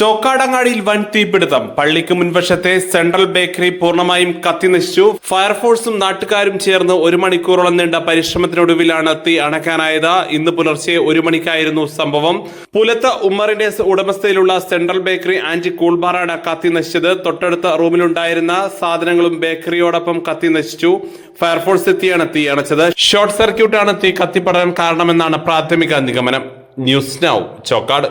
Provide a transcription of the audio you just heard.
ചോക്കാടങ്ങാടിയിൽ വൻ തീപിടുത്തം. പള്ളിക്ക് മുൻവശത്തെ സെൻട്രൽ ബേക്കറി പൂർണമായും കത്തിനശിച്ചു. ഫയർഫോഴ്സും നാട്ടുകാരും ചേർന്ന് ഒരു മണിക്കൂറോളം നീണ്ട പരിശ്രമത്തിനൊടുവിലാണ് തീ അണയ്ക്കാനായത് ഇന്ന് പുലർച്ചെ ഒരു മണിക്കായിരുന്നു സംഭവം. പുലത്ത് ഉമ്മറിന്റെ ഉടമസ്ഥയിലുള്ള സെൻട്രൽ ബേക്കറി ആൻഡ് കൂൾബാറാണ് കത്തിനശിച്ചത്. കത്തി നശിച്ചത് തൊട്ടടുത്ത റൂമിലുണ്ടായിരുന്ന സാധനങ്ങളും ബേക്കറിയോടൊപ്പം കത്തിനശിച്ചു. ഫയർഫോഴ്സ് എത്തിയാണ് തീ അണച്ചത്. ഷോർട്ട് സർക്യൂട്ടാണ് തീ കത്തിപ്പടരാൻ കാരണമെന്നാണ് പ്രാഥമിക നിഗമനം. News now Chokkad.